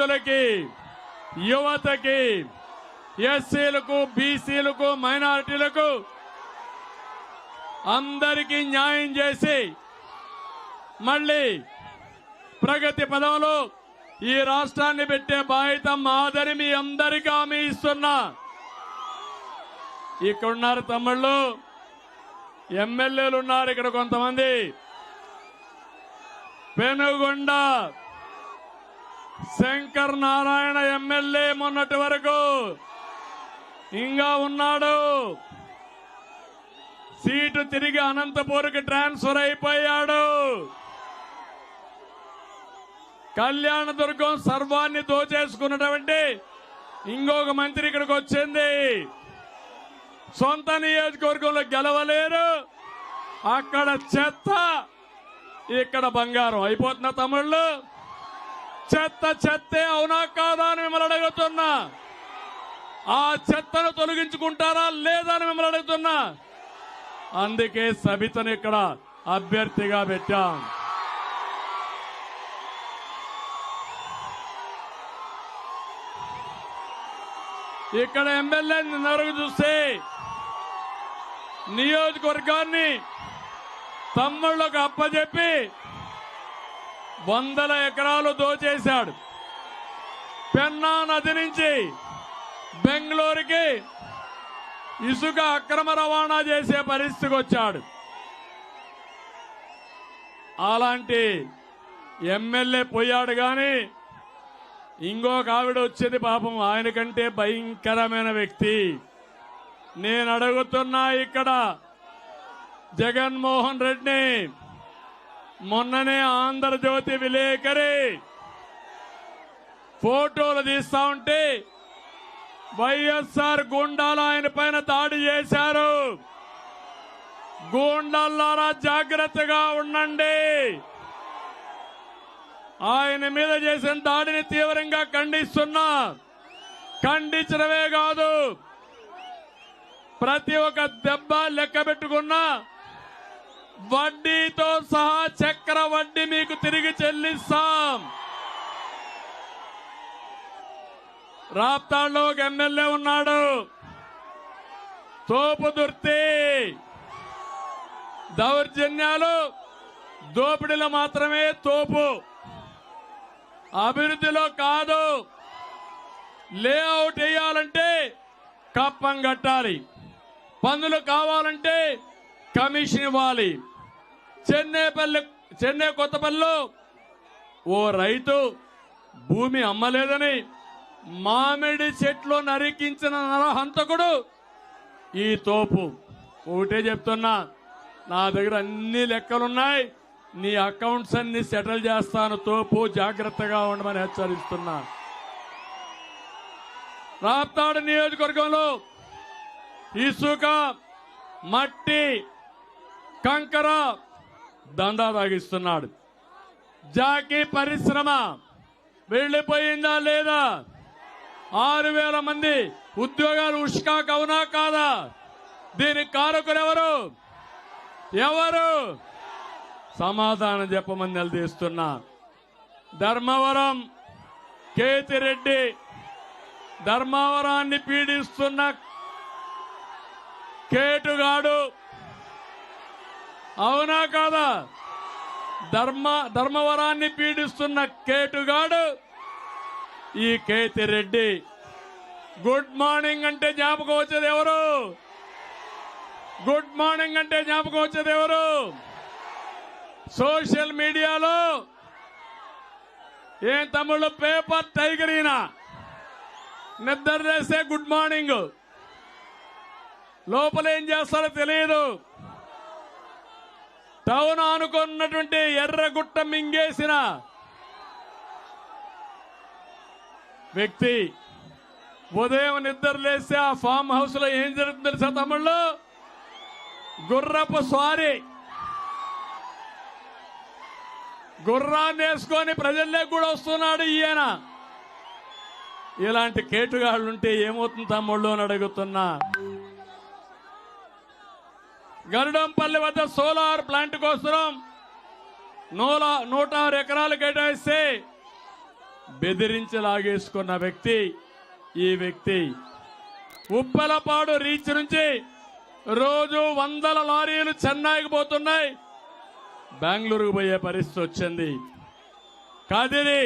రైతులకి యువతకి ఎస్సీలకు బీసీలకు మైనారిటీలకు అందరికీ న్యాయం చేసి మళ్ళీ ప్రగతి పదంలో ఈ రాష్ట్రాన్ని పెట్టే బాధ్యత మాదని మీ అందరికీ హామీ ఇస్తున్నా. ఇక్కడున్నారు తమ్ముళ్ళు ఎమ్మెల్యేలు ఉన్నారు ఇక్కడ కొంతమంది. పెనుగొండ శంకర్ నారాయణ ఎమ్మెల్యే మొన్నటి వరకు ఇంకా ఉన్నాడు. సీటు తిరిగి అనంతపూర్కి ట్రాన్స్ఫర్ అయిపోయాడు. కళ్యాణదుర్గం సర్వాన్ని దోచేసుకున్నటువంటి ఇంకొక మంత్రి ఇక్కడికి వచ్చింది. సొంత నియోజకవర్గంలో గెలవలేరు. అక్కడ చెత్త ఇక్కడ బంగారం. అయిపోతున్న తమిళ్ళు చెత్త చెత్తే అవునా కాదా అని మిమ్మల్ని అడుగుతున్నా. ఆ చెత్తను తొలగించుకుంటారా లేదా అని మిమ్మల్ని అడుగుతున్నా. అందుకే సబితను ఇక్కడ అభ్యర్థిగా పెట్టాం. ఇక్కడ ఎమ్మెల్యే నిన్నవరకు చూస్తే నియోజకవర్గాన్ని తమ్ముళ్ళకు అప్పచెప్పి వందల ఎకరాలు దోచేశాడు. పెన్నా నది నుంచి బెంగళూరుకి ఇసుక అక్రమ రవాణా చేసే పరిస్థితికి వచ్చాడు. అలాంటి ఎమ్మెల్యే పోయాడు కానీ ఇంకొక ఆవిడ వచ్చేది పాపం ఆయన కంటే భయంకరమైన వ్యక్తి. నేను అడుగుతున్నా ఇక్కడ జగన్మోహన్ రెడ్డిని మొన్ననే ఆంధ్రజ్యోతి విలేకరి ఫోటోలు తీస్తా ఉంటే వైఎస్ఆర్ గుండాలు ఆయన పైన దాడి చేశారు. గూండాలారా జాగ్రత్తగా ఉండండి. ఆయన మీద చేసిన దాడిని తీవ్రంగా ఖండిస్తున్నా. ఖండించడమే కాదు ప్రతి ఒక్క దెబ్బ లెక్క పెట్టుకున్నా వడ్డీతో సహా చక్ర వడ్డీ మీకు తిరిగి చెల్లిస్తాం. రాప్తాడులో ఒక ఎమ్మెల్యే ఉన్నాడు. తోపు దుర్తి. దౌర్జన్యాలు. దోపిడీలో మాత్రమే తోపు. అభివృద్ధిలో కాదు. లేఅవుట్ వేయాలంటే కప్పం కట్టాలి. పన్నులు కావాలంటే కమిషన్ ఇవ్వాలి. చెన్నైపల్లి చెన్నై కొత్తపల్లిలో ఓ రైతు భూమి అమ్మలేదని మామిడి చెట్లు నరికించిన నరహంతకుడు ఈ తోపు. ఒకటే చెప్తున్నా నా దగ్గర అన్ని లెక్కలున్నాయి. నీ అకౌంట్స్ అన్ని సెటిల్ చేస్తాను తోపు జాగ్రత్తగా ఉండమని హెచ్చరిస్తున్నా. రాప్తాడు నియోజకవర్గంలో ఇసుక మట్టి కంకర దందా తాగిస్తున్నాడు. జాకీ పరిశ్రమ వెళ్ళిపోయిందా లేదా? ఆరు వేల మంది ఉద్యోగాలు ఉష్కాక్ అవునా కాదా? దీనికి కారకులు ఎవరు? ఎవరు? సమాధానం చెప్పమని నిలదీస్తున్నా. ధర్మవరం కేతిరెడ్డి ధర్మవరాన్ని పీడిస్తున్న కేటుగాడు అవునా కాదా? ధర్మ ధర్మవరాన్ని పీడిస్తున్న కేటుగాడు ఈ కేతిరెడ్డి. గుడ్ మార్నింగ్ అంటే జ్ఞాపకం వచ్చేది ఎవరు? గుడ్ మార్నింగ్ అంటే జ్ఞాపకం వచ్చేది ఎవరు? సోషల్ మీడియాలో ఏం తమ్ముళ్ళు పేపర్ టైగర్ ఈయన? నిద్ర చేస్తే గుడ్ మార్నింగ్ లోపల ఏం చేస్తారో తెలియదు. టౌన్ అనుకున్నటువంటి ఎర్రగుట్ట మింగేసిన వ్యక్తి ఉదయం నిద్ర లేస్తే ఆ ఫామ్ హౌస్లో ఏం జరుగుతుంది తెలుసా తమ్ముళ్ళు? గుర్రపు స్వారీ. గుర్రాన్ని వేసుకొని ప్రజల్లో కూడా వస్తున్నాడు ఈయన. ఇలాంటి కేటుగాళ్ళు ఉంటే ఏమవుతుంది తమ్ముళ్ళు అని అడుగుతున్నా. గరుడంపల్లి వద్ద సోలార్ ప్లాంట్ కోసం నూల నూట ఆరు ఎకరాలు కేటాయిస్తే బెదిరించి లాగేసుకున్న వ్యక్తి ఈ వ్యక్తి. ఉప్పలపాడు రీచ్ నుంచి రోజు వందల లారీలు చెన్నైకి పోతున్నాయి. బెంగళూరుకు పోయే పరిస్థితి వచ్చింది. కదిరి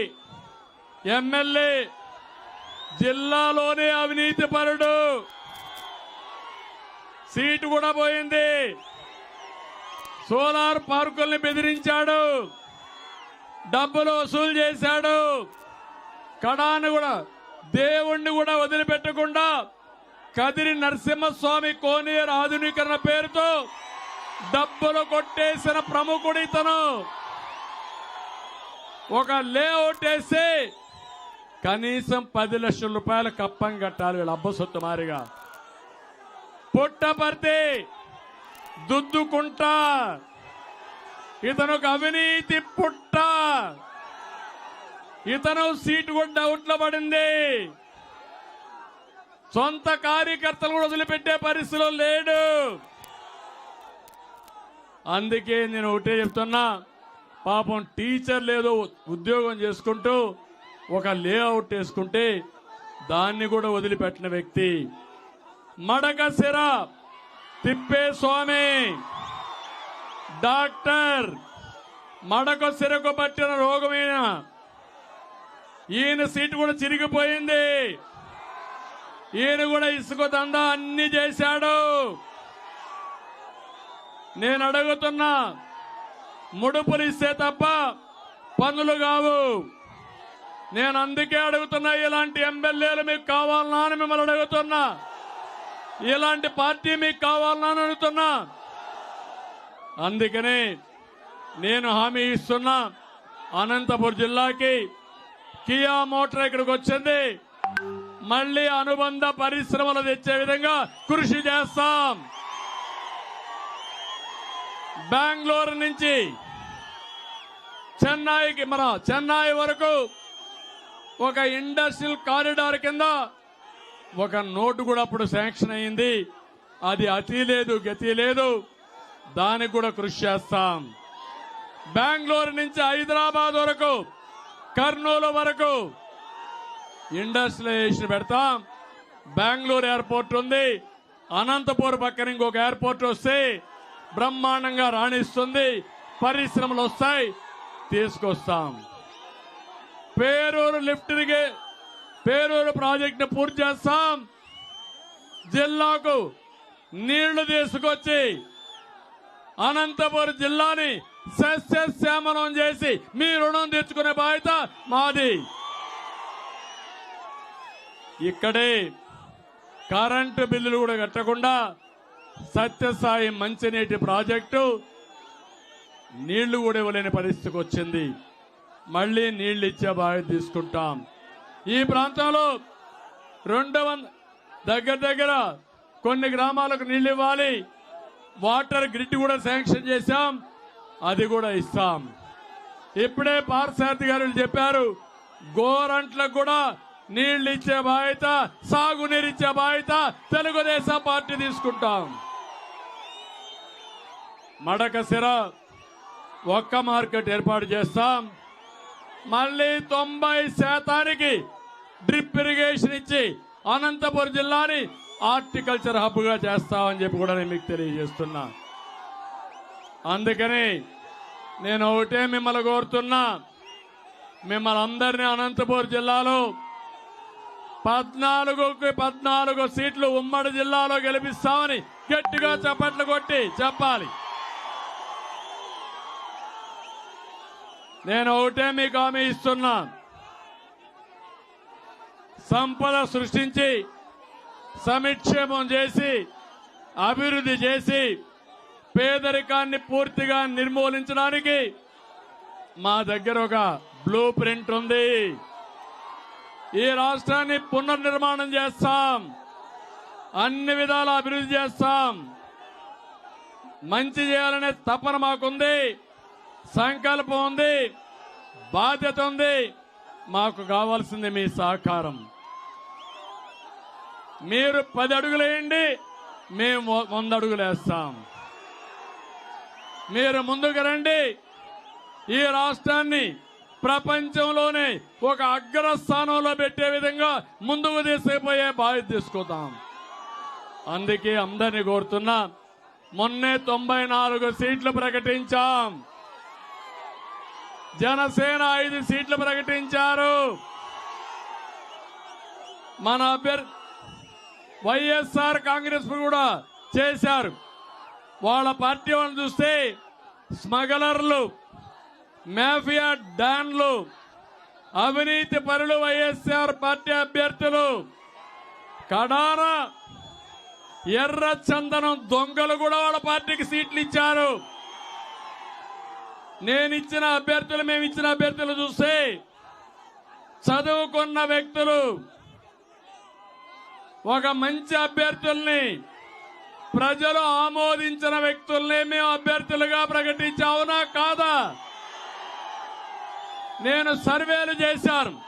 ఎమ్మెల్యే జిల్లాలోనే అవినీతి పరుడు. సీటు కూడా పోయింది. సోలార్ పార్కుల్ని బెదిరించాడు. డబ్బులు వసూలు చేశాడు. కడాను కూడా దేవుణ్ణి కూడా వదిలిపెట్టకుండా కదిరి నరసింహస్వామి కోనేరు ఆధునీకరణ పేరుతో డబ్బులు కొట్టేసిన ప్రముఖుడు ఇతను. ఒక లేఅవుట్ వేసి కనీసం పది లక్షల రూపాయల కప్పం కట్టాలి వీళ్ళ అబ్బ సొత్తు మారిగా. పుట్టపర్తి దుద్దుకుంట. ఇతను ఒక అవినీతి పుట్ట. ఇతను సీటు కూడా డౌట్లో పడింది. సొంత కార్యకర్తలు కూడా వదిలిపెట్టే పరిస్థితిలో లేడు. అందుకే నేను ఒకటే చెప్తున్నా పాపం టీచర్ లేదో ఉద్యోగం చేసుకుంటూ ఒక లేఅవుట్ వేసుకుంటే దాన్ని కూడా వదిలిపెట్టిన వ్యక్తి మడక సిర. తిప్పేస్వామి డాక్టర్ మడక సిరకు పట్టిన రోగమైన. ఈయన సీటు కూడా చిరిగిపోయింది. ఈయన కూడా ఇసుక దందా అన్ని చేశాడు. నేను అడుగుతున్నా ముడుపులు ఇస్తే తప్ప పనులు కావు. నేను అందుకే అడుగుతున్నా ఇలాంటి ఎమ్మెల్యేలు మీకు కావాలనా అని మిమ్మల్ని అడుగుతున్నా. ఇలాంటి పార్టీ మీకు కావాలని అడుగుతున్నా. అందుకనే నేను హామీ ఇస్తున్నా అనంతపురం జిల్లాకి. కియా మోటార్ ఇక్కడికి వచ్చింది. మళ్ళీ అనుబంధ పరిశ్రమలు తెచ్చే విధంగా కృషి చేస్తాం. బెంగళూరు నుంచి చెన్నైకి మన చెన్నై వరకు ఒక ఇండస్ట్రియల్ కారిడార్ కింద ఒక నోటు కూడా అప్పుడు శాంక్షన్ అయింది. అది అతి లేదు గతి లేదు. దానికి కూడా కృషి చేస్తాం. బెంగళూరు నుంచి హైదరాబాద్ వరకు కర్నూలు వరకు ఇండస్ట్రియలైజేషన్ పెడతాం. బెంగళూరు ఎయిర్పోర్ట్ ఉంది. అనంతపూర్ పక్కన ఇంకొక ఎయిర్పోర్ట్ వస్తే బ్రహ్మాండంగా రాణిస్తుంది. పరిశ్రమలు వస్తాయి తీసుకొస్తాం. పేరూరు లిఫ్ట్ ఇరిగే పేరూరు ప్రాజెక్టును పూర్తి చేస్తాం. జిల్లాకు నీళ్ళు తీసుకొచ్చి అనంతపురం జిల్లాని సస్యశ్యామలం చేసి మీ రుణం తెచ్చుకునే బాధ్యత మాది. ఇక్కడే కరెంటు బిల్లులు కూడా కట్టకుండా సత్యసాయి మంచినీటి ప్రాజెక్టు నీళ్ళు కూడా ఇవ్వలేని పరిస్థితికి వచ్చింది. మళ్ళీ నీళ్ళు ఇచ్చే బాధ్యత తీసుకుంటాం. ఈ ప్రాంతంలో రెండు వంద దగ్గర దగ్గర కొన్ని గ్రామాలకు నీళ్ళు ఇవ్వాలి. వాటర్ గ్రిడ్ కూడా శాంక్షన్ చేశాం. అది కూడా ఇస్తాం. ఇప్పుడే పార్సారథి గారు చెప్పారు గోరంట్లకు కూడా నీళ్ళు ఇచ్చే బాధ్యత సాగునీరు ఇచ్చే బాధ్యత తెలుగుదేశం పార్టీ తీసుకుంటాం. మడకసిర ఒక్క మార్కెట్ ఏర్పాటు చేస్తాం. మళ్ళీ తొంభై శాతానికి డ్రిప్ ఇరిగేషన్ ఇచ్చి అనంతపురం జిల్లాని హార్టికల్చర్ హబ్గా చేస్తామని చెప్పి కూడా నేను మీకు తెలియజేస్తున్నా. అందుకని నేను ఒకటే మిమ్మల్ని కోరుతున్నా. మిమ్మల్ని అందరినీ అనంతపురం జిల్లాలో పద్నాలుగుకి పద్నాలుగు సీట్లు ఉమ్మడి జిల్లాలో గెలిపిస్తామని గట్టిగా చప్పట్లు కొట్టి చెప్పాలి. నేను ఒకటే మీకు హామీ ఇస్తున్నాను సంపద సృష్టించి సమిక్షేమం చేసి అభివృద్ధి చేసి పేదరికాన్ని పూర్తిగా నిర్మూలించడానికి మా దగ్గర ఒక బ్లూ ప్రింట్ ఉంది. ఈ రాష్ట్రాన్ని పునర్నిర్మాణం చేస్తాం. అన్ని విధాల అభివృద్ధి చేస్తాం. మంచి చేయాలనే తపన మాకుంది. సంకల్పం ఉంది. బాధ్యత ఉంది. మాకు కావాల్సింది మీ సహకారం. మీరు పది అడుగులేయండి మేము వంద అడుగులేస్తాం మీరు ముందుకు రండి. ఈ రాష్ట్రాన్ని ప్రపంచంలోనే ఒక అగ్రస్థానంలో పెట్టే విధంగా ముందుకు తీసుకుపోయే బాధ్యత తీసుకుందాం అందుకే అందరిని కోరుతున్నా మొన్నే తొంభై నాలుగు సీట్లు ప్రకటించాం. జనసేన ఐదు సీట్లు ప్రకటించారు. మన అభ్యర్థి వైఎస్ఆర్ కాంగ్రెస్ కూడా చేశారు. వాళ్ళ పార్టీ వాళ్ళని చూస్తే స్మగలర్లు మాఫియా డాన్లు అవినీతి పరులు వైఎస్ఆర్ పార్టీ అభ్యర్థులు కడాన ఎర్ర చందనం దొంగలు కూడా వాళ్ళ పార్టీకి సీట్లు ఇచ్చారు. నేను ఇచ్చిన అభ్యర్థులు మేము ఇచ్చిన అభ్యర్థులు చూస్తే చదువుకున్న వ్యక్తులు ఒక మంచి అభ్యర్థుల్ని ప్రజలు ఆమోదించిన వ్యక్తుల్ని మేము అభ్యర్థులుగా ప్రకటించావునా కాదా? నేను సర్వేలు చేశాను.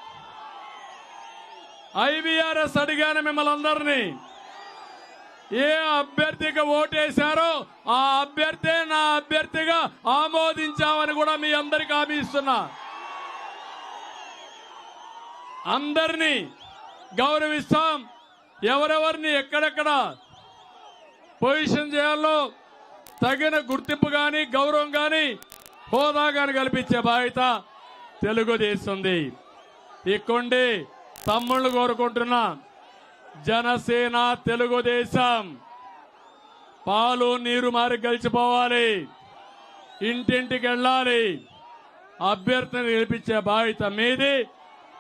ఐవీఆర్ఎస్ అడిగాను మిమ్మల్ని అందరినీ. ఏ అభ్యర్థికి ఓటేశారో ఆ అభ్యర్థి నా అభ్యర్థిగా ఆమోదించామని కూడా మీ అందరికి హామీ ఇస్తున్నా. అందరినీ గౌరవిస్తాం. ఎవరెవరిని ఎక్కడెక్కడ పొజిషన్ చేయాలో తగిన గుర్తింపు కానీ గౌరవం కానీ హోదా కానీ కల్పించే బాధ్యత తెలుగుదేశంది. ఇక్కండి తమ్ముళ్ళు కోరుకుంటున్నా జనసేన తెలుగుదేశం. పాలు నీరు మారి గెలిచిపోవాలి. ఇంటింటికి వెళ్ళాలి. అభ్యర్థిని గెలిపించే బాధ్యత మీది.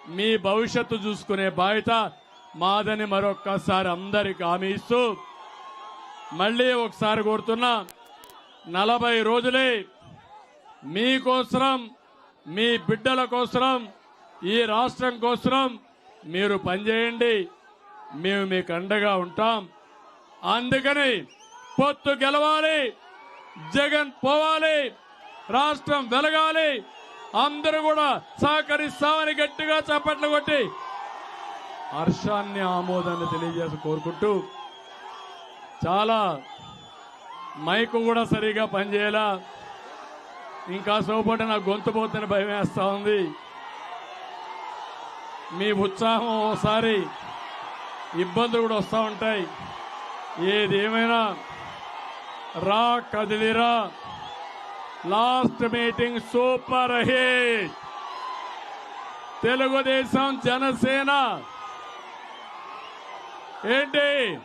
మీ భవిష్యత్తు చూసుకునే బాధ్యత మాదని మరొక్కసారి అందరికి హామీ ఇస్తూ మళ్ళీ ఒకసారి కోరుతున్నా నలభై రోజులే మీకోసరం మీ బిడ్డల కోసరం ఈ రాష్ట్రం కోసరం మీరు పనిచేయండి మేము మీకు అండగా ఉంటాం. అందుకని పొత్తు గెలవాలి జగన్ పోవాలి రాష్ట్రం వెలగాలి అందరూ కూడా సహకరిస్తామని గట్టిగా చప్పట్లు కొట్టి హర్షాన్ని ఆమోదాన్ని తెలియజేసి కోరుకుంటూ చాలా మైకు కూడా సరిగా పనిచేయాలా. ఇంకా సోపటి నా గొంతు పోతని భయం వేస్తా ఉంది. మీ ఉత్సాహం ఒకసారి ఇబ్బందులు కూడా వస్తూ ఉంటాయి. ఏదేమైనా రా కదిలిరా. Last meeting super hit. Telugu Desam Janasena ఏంటి?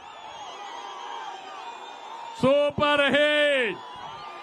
Super hit!